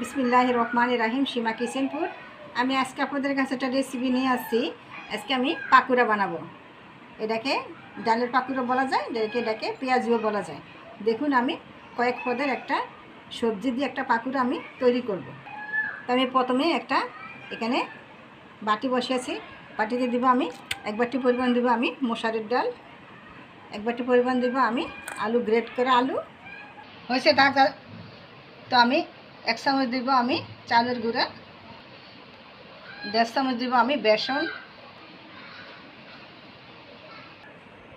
বিসমিল্লাহ রহমান রাহিম সীমা কিচেনপুর। আমি আজকে আপনাদের কাছে একটা রেসিপি নিয়ে আসছি। আজকে আমি পাকুড়া বানাবো। এটাকে ডালের পাকুড়া বলা যায়, এটাকে এটাকে পেঁয়াজিও বলা যায়। দেখুন, আমি কয়েক পদের একটা সবজি দিয়ে একটা পাকুড়া আমি তৈরি করব। তো আমি প্রথমে একটা এখানে বাটি বসিয়েছি। বাটিতে দিব আমি এক বাটি পরিমাণ দিব আমি মশারির ডাল। এক বাটি পরিমাণ দিব আমি আলু গ্রেট করে আলু। হয়েছে তার তো আমি এক চামচ দিব আমি চালের গুঁড়া, দেড় চামচ দিব আমি বেসন,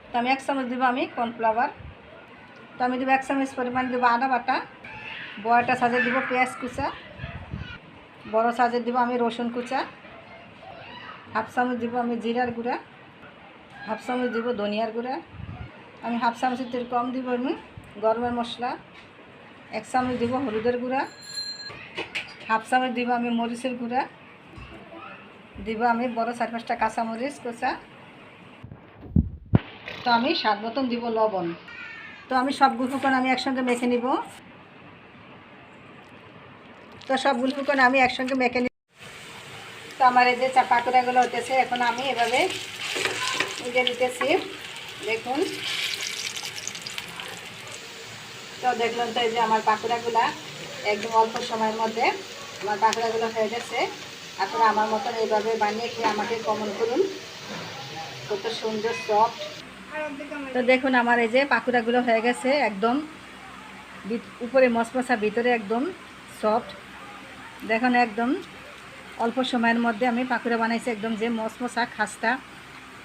তো আমি এক চামচ দিব আমি কর্নফ্লাওয়ার, তো আমি দেবো এক চামচ পরিমাণ দেবো আদা বাটা, বড়টা সাজে দিব পেঁয়াজ কুচা, বড় সাজে দিব আমি রসুন কুচা, হাফ চামচ দিব আমি জিরার গুঁড়া, হাফ চামচ দিব ধনিয়ার গুঁড়া, আমি হাফ চামচের কম দিব আমি গরমের মশলা, এক চামচ দিব হলুদের গুঁড়া হাফ চামচ দিব আমি মরিচের গুঁড়া। দিব আমি বড় চার পাঁচটা কাঁচামরিচ, কোচা। তো আমি স্বাদ মতন দিব লবণ। তো আমি সবগুলো ফুকন আমি একসঙ্গে মেখে নিব। তো সবগুলো ফুকন আমি একসঙ্গে মেখে নিব। তো আমার এই যে চাপাকুড়াগুলো হতেছে এখন আমি এভাবে উঠে নিতেছি দেখুন। তো দেখলাম তো এই যে আমার পাকুড়াগুলা। একদম অল্প সময়ের মধ্যে আমার পাকুড়াগুলো হয়ে গেছে। আপনারা আমার মতন এইভাবে বানিয়ে খেয়ে আমাকে কমন করুন। কত সুন্দর সফট তো দেখুন, আমার এই যে পাকুড়াগুলো হয়ে গেছে একদম। উপরে মশমশা, ভিতরে একদম সফট দেখুন, একদম অল্প সময়ের মধ্যে আমি পাকুড়া বানাইছি একদম যে মশমশা, খাস্তা।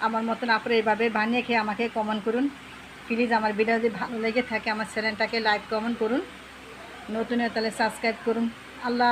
আমার মতন আপনারা এইভাবে বানিয়ে খেয়ে আমাকে কমন করুন। প্লিজ আমার ভিডিও যদি ভালো লেগে থাকে, আমার চ্যানেলটাকে লাইক কমেন্ট করুন। নতুন হলে তাহলে সাবস্ক্রাইব করুন। আল্লাহ